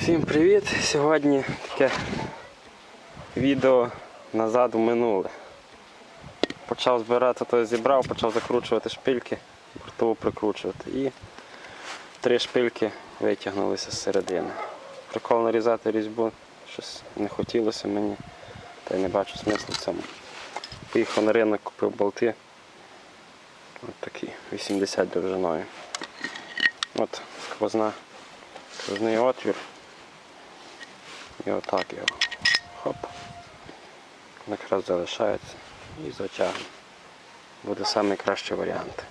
Всім привіт! Сьогодні таке відео назад в минуле. Почав збирати, то зібрав, почав закручувати шпильки, бортову прикручувати. І три шпильки витягнулися з середини. Прикол нарізати різьбу, щось не хотілося мені, та й не бачу смислу в цьому. Поїхав на ринок, купив болти. Ось такі 80 довжиною. От сквозна, сквозний отвір. І отак його. Хоп. Якраз залишається і затягнемо. Буде найкращий варіант.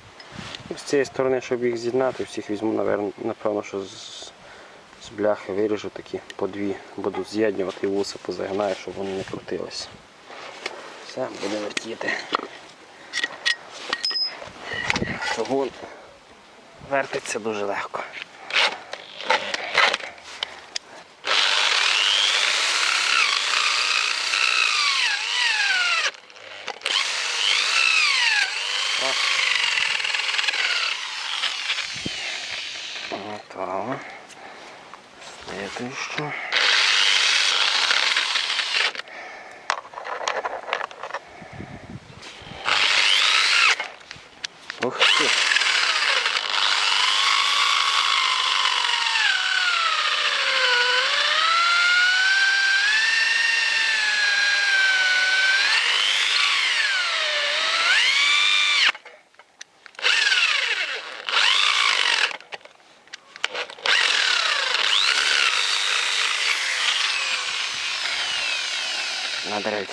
І з цієї сторони, щоб їх з'єднати, всіх візьму, напевно, що з, з бляхи виріжу такі по дві. Буду з'єднувати і вуса позагинаю, щоб вони не крутилися. Все, буде вертіти. Шагун вертиться дуже легко.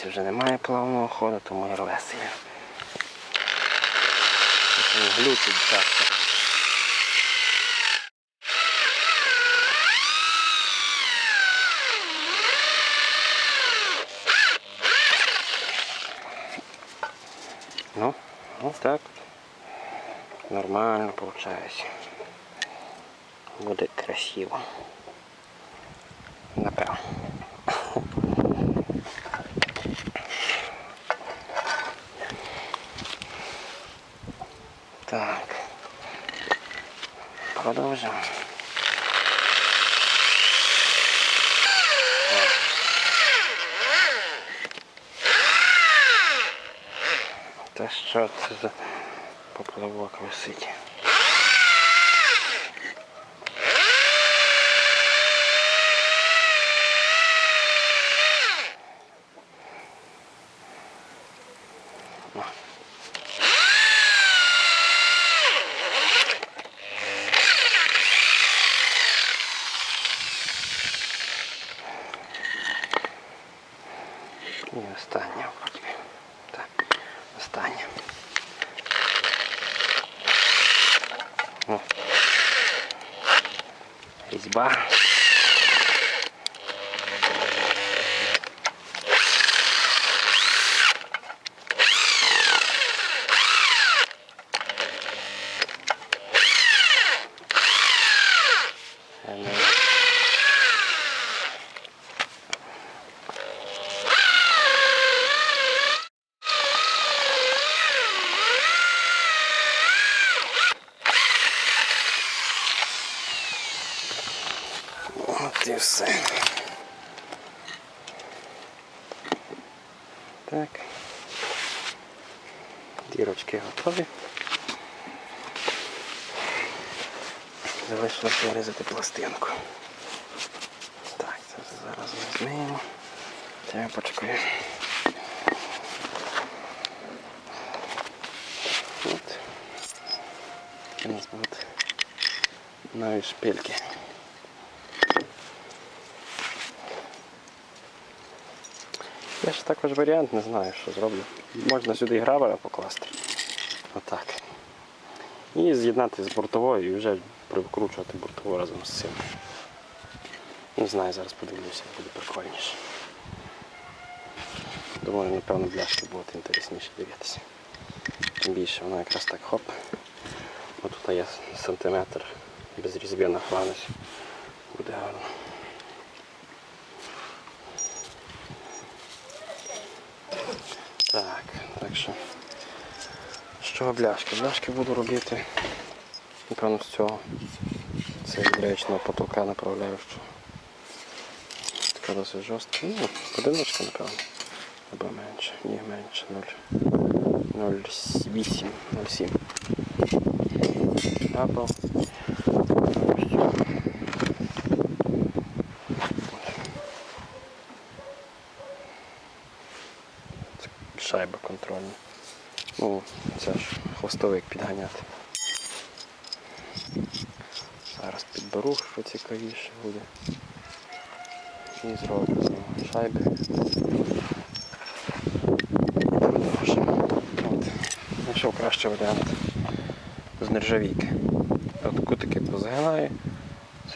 На вже немає плавного ходу, тому і рвеся. Глючить часто. Ну, ну так. Нормально получается. Буде красиво. Напевно. О. Та що це за поплавок висить? І останнє вроді. Так, останнє. О. Різьба. Е, ну, От і все. Так. Дірочки готові. Залишилося вирізати пластинку. Так, це зараз ми зміємо. Це я почекаю. От. У нас будуть нові шпильки. Я ж також варіант не знаю, що зроблю. Можна сюди і гравера покласти. Отак. І з'єднати з бортовою і вже прикручувати бортову разом з цим. Не знаю, зараз подивлюся, буде прикольніше. Думаю, напевно, бляшки будуть інтересніше дивитися. Тим більше воно якраз так хоп. Ось тут є сантиметр без різьби на фланесі. Буде гарно. Так, так що. З чого бляшки? Бляшки буду робити, напевно, з цього. Це від речного направляю, що така досить жорстка. Ну, одиночка, напевно. Або менше. Ні, менше 0. 0,8, 0,7. Або. Ну, це ж хвостовик підганяти. Зараз підберу, що цікавіше буде. І зроблю з нього шайби. От. Знайшов кращий варіант з нержавійки. От кутики позгинаю.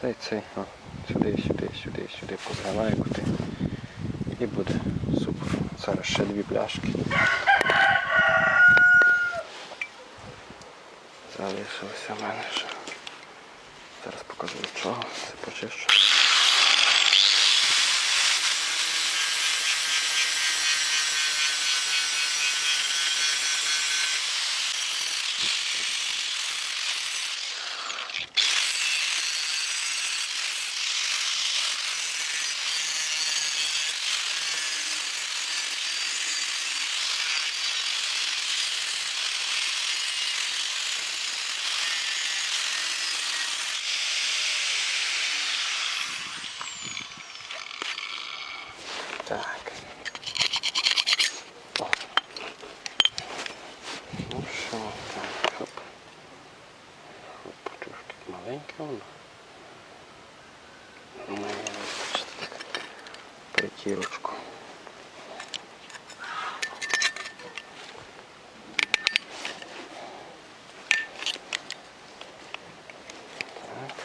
Цей, цей, о, сюди, сюди, сюди, сюди позгинаю кути. І буде супер. Зараз ще дві пляшки. Залишилося в мене ще. Зараз покажу від. Це почищу. Так. О. Ну що, так, хоп. Хоп, трошки маленьке воно. Має вистачити так. Притірочку. Так.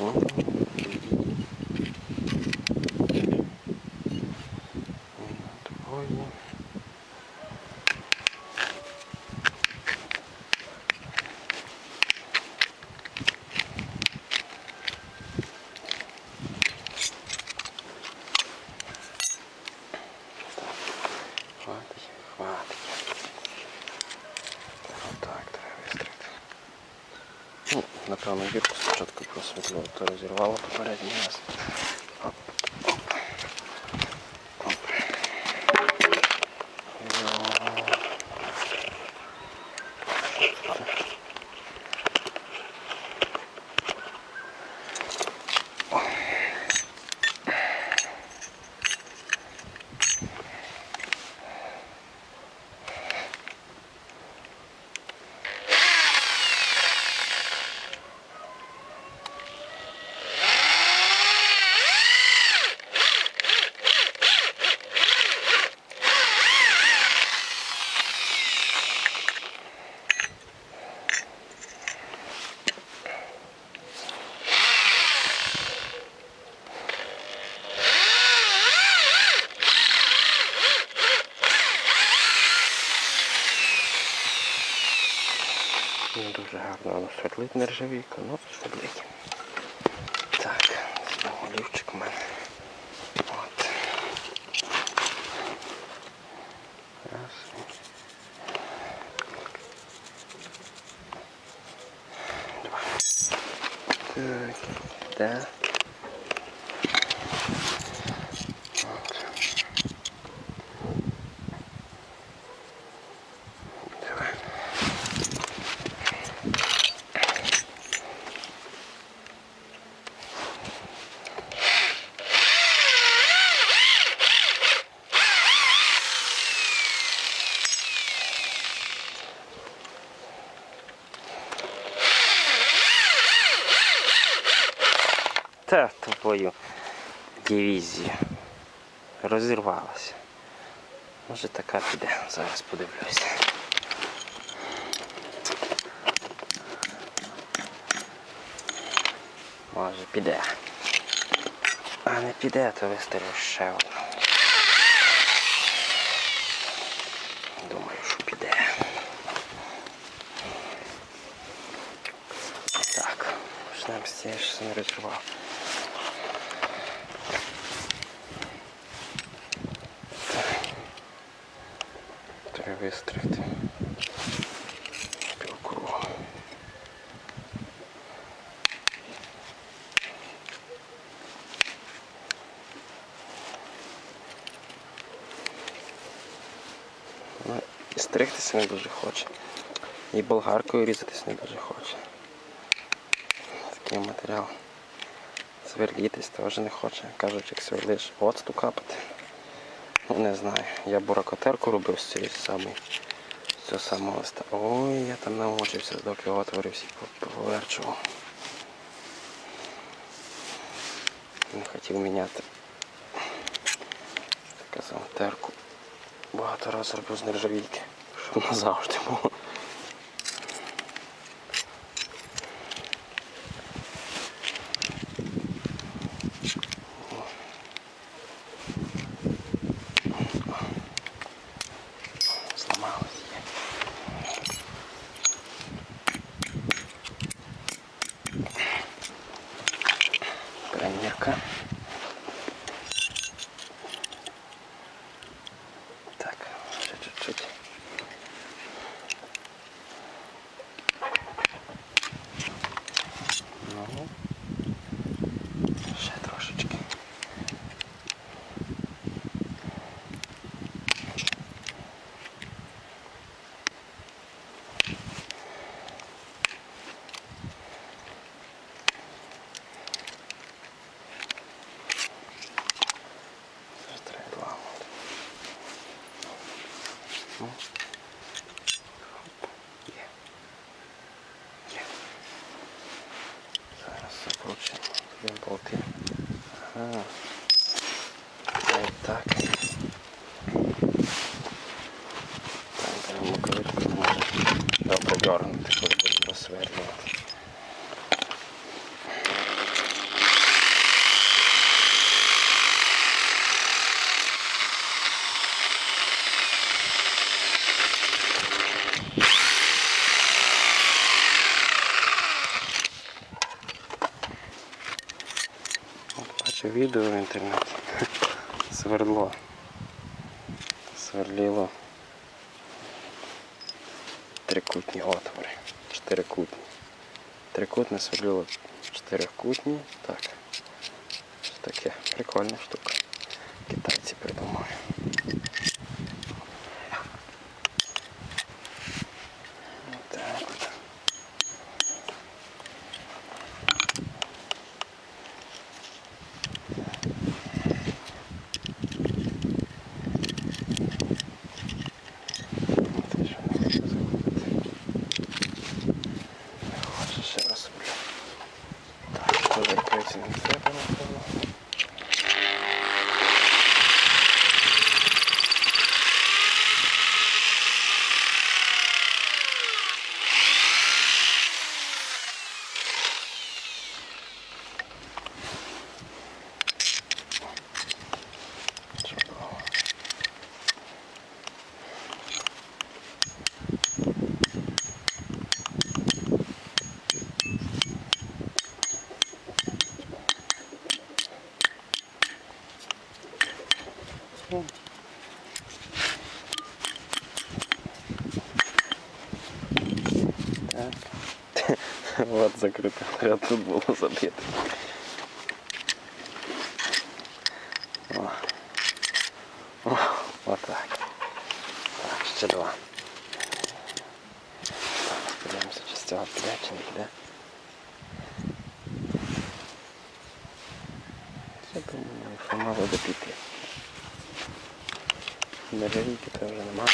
О. Двоє. Хватить, хватить. Так, треба вистрити. Ну, напевно, гірку спочатку просвітлював, то розірвало попередній раз. Оп, оп. Дуже гарно воно сверлить нержавійка, ну сверлить. Так, знову олівчик у мене. От. Раз. Два. Так, да. От. Давай. Та твою дивізію. Розірвалася. Може така піде. Зараз подивлюся. Може піде. А не піде, то вистрілю ще одну. Думаю, що піде. Так, почнемо з цієї, що не розірвав. вистрілити. Півкруга. Але ну, і стригтися не дуже хоче. І болгаркою різатись не дуже хоче. Такий матеріал. Сверлітись теж не хоче. Кажуть, як сверлиш, от стукапати. Ну не знаю. Я буракотерку робив з цієї самої. З цього самого листа. Ой, я там намочився, доки отвори всі поверчував. Не хотів міняти. Казав терку. Багато разів робив з нержавійки, щоб назавжди було. Зламалось є. Перемірка. Так, ще чуть-чуть. Ну, ще трошечки. Зараз треба відламувати. Ну. Є. Є. Зараз закручуємо. Болти. Ага. Ось так. Так, беремо рукавичку, може добре дергнути, коли будемо розсверлювати. От бачу відео в інтернеті. Свердло. Сверліло. Трикутні отвори. Чотирикутні. Трикутне сверліло чотирикутні. Так. Таке? Прикольна штука. Китайці придумали. Отак от. Ти що не хочеш загубити? Не хочеш ще раз, бля. Так, то закрити не треба, напевно. Чудово. Так. Вот закрито. А тут було забито. О. О, отак. Так, ще два. Так, подивимося, чи з цього піде, чи не піде. Я думаю, що мало би піти. Нержавійки то вже нема.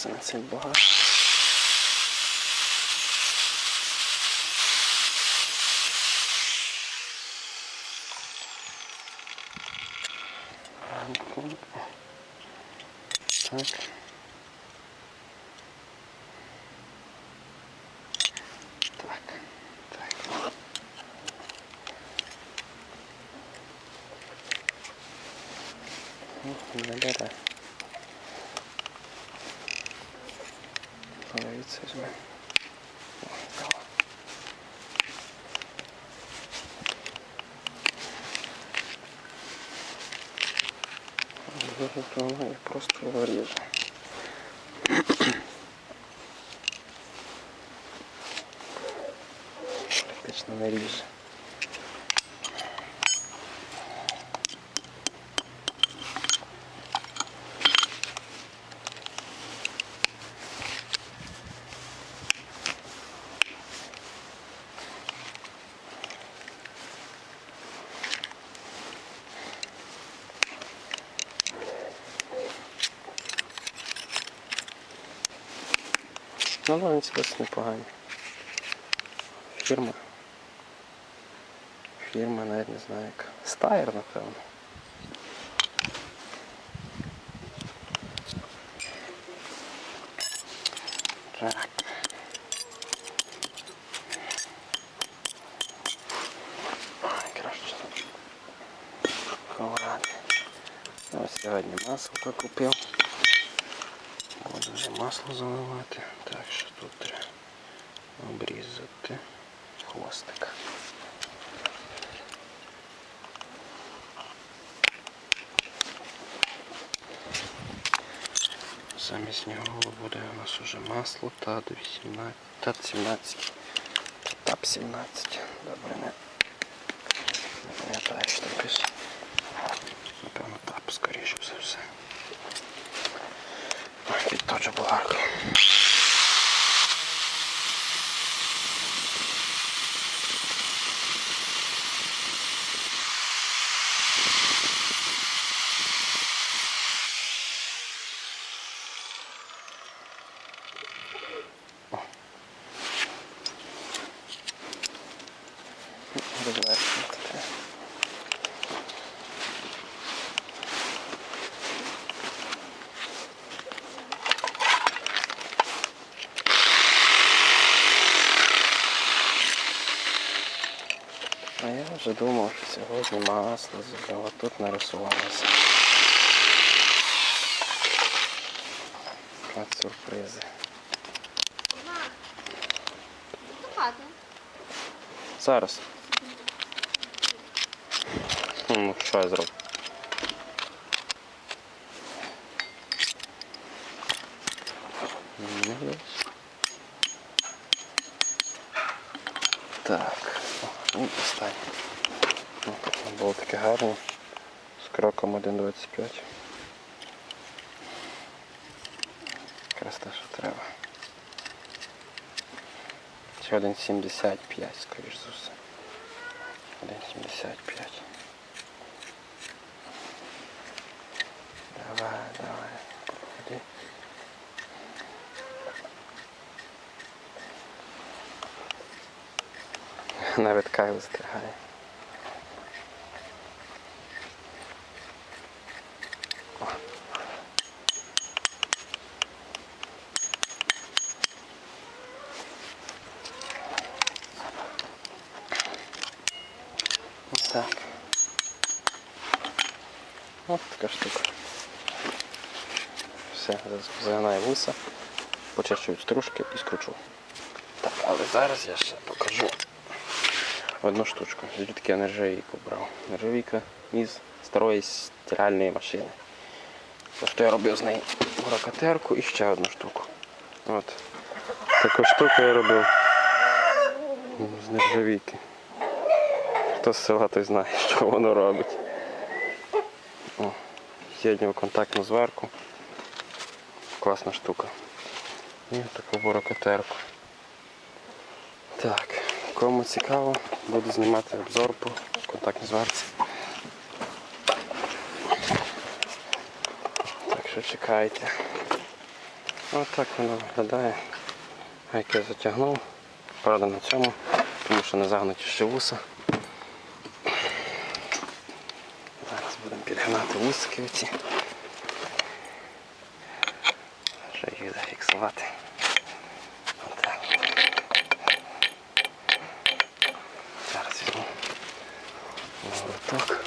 Соуса на це багато. Так. Так. Так. Ну, не возьмем. Я просто его режу. Конечно, нарежу. Ну, ну, досить непогані. Фірма. Фірма навіть не знаю яка. Стайр, напевно. Так. Ось сьогодні масло купив. Вже масло заливати. Так що тут треба обрізати хвостик. Замість нього буде у нас уже масло ТАД 18, ТАД 17, ТАП 17. Добре, не, не пам'ятаю, що там вже думав, що сьогодні масло зібрав, тут нарисувалося. От сюрпризи. Зараз. Ну, що я зроблю? Так. Ну, останнє. Ну, було таке гарне. З кроком 1.25. Якраз те, що треба. Чи 1.75, скоріш за все. 1.75. Давай, давай. Навіть кай вистригає. О. Ось Так. Ось така штука. Все, загинаю вуса, почищую стружки і скручу. Так, але зараз я ще одну штучку. Звідки я нержавійку брав. Нержавійка із старої стиральної машини. Що я робив з неї буракотерку і ще одну штуку. От. Таку штуку я робив з нержавійки. Хто з села, той знає, що воно робить. О, з'єднював контактну зварку. Класна штука. І таку бурокотерку. Так, кому цікаво, буду знімати обзор по контактній зварці. Так що чекайте. Ось так воно виглядає. Гайки я затягнув. Правда на цьому, тому що не загнуті ще вуса. Зараз будемо підгинати вусики оці. Вже їх зафіксувати. Отак. Зараз візьму молоток.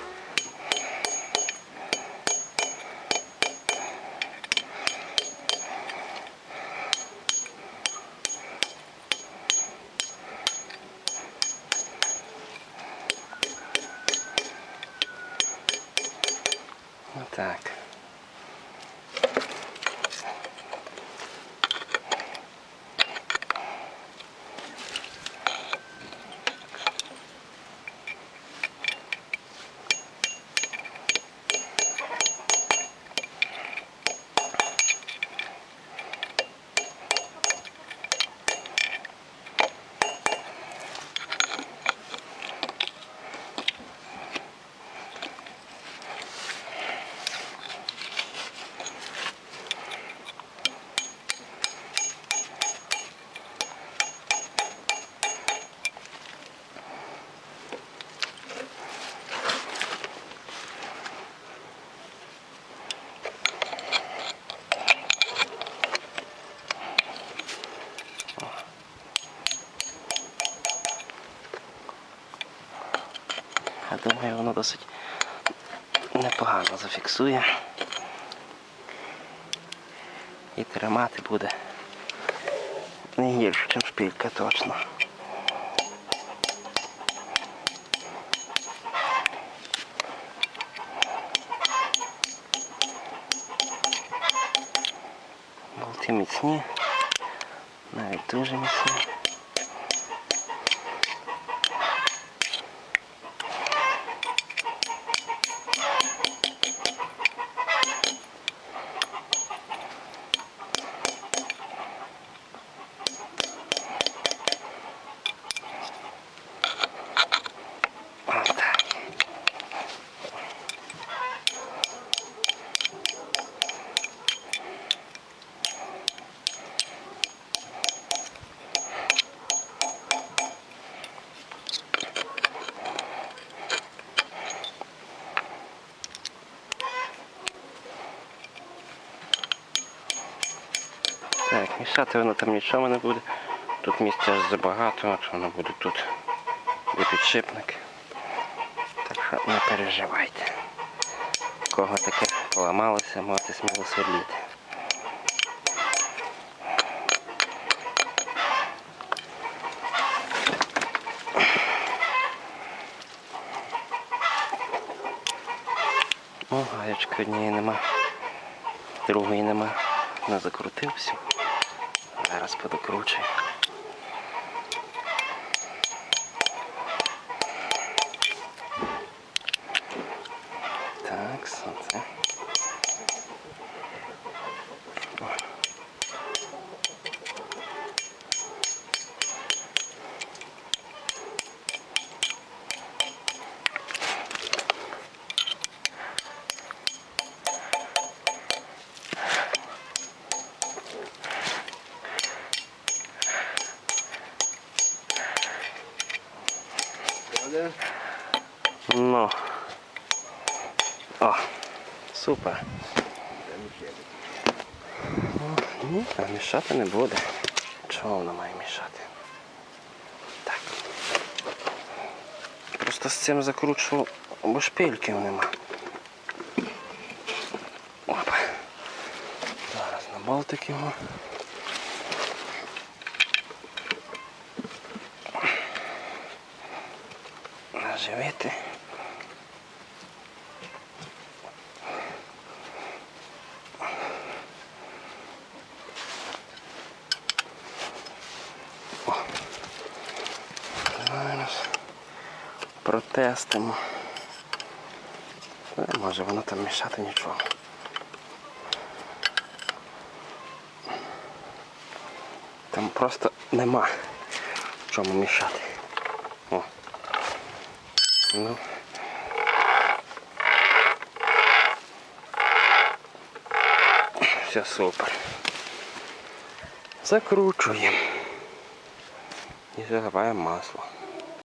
Отак. Я думаю, воно досить непогано зафіксує. І тримати буде не гірше, ніж шпилька точно. Болти міцні, навіть дуже міцні. Отак. Так, воно там нічого не буде. Тут місця аж забагато, от воно буде тут де підшипник. Так що не переживайте. Кого таке поламалося, можете сміло сверліти. О, гаєчки однієї нема, другої нема. Не закрутив всю. Зараз подокручую. Так, сонце. Ну. О, супер. Ні, а мішати не буде. Чого воно має мішати? Так. Просто з цим закручу, бо шпильків нема. Опа. Зараз на болтик його. Наживити. Зараз протестимо. Не може воно там мішати нічого. Там просто нема чому мішати. О. Ну. Все супер. Закручуємо. І заливаємо масло.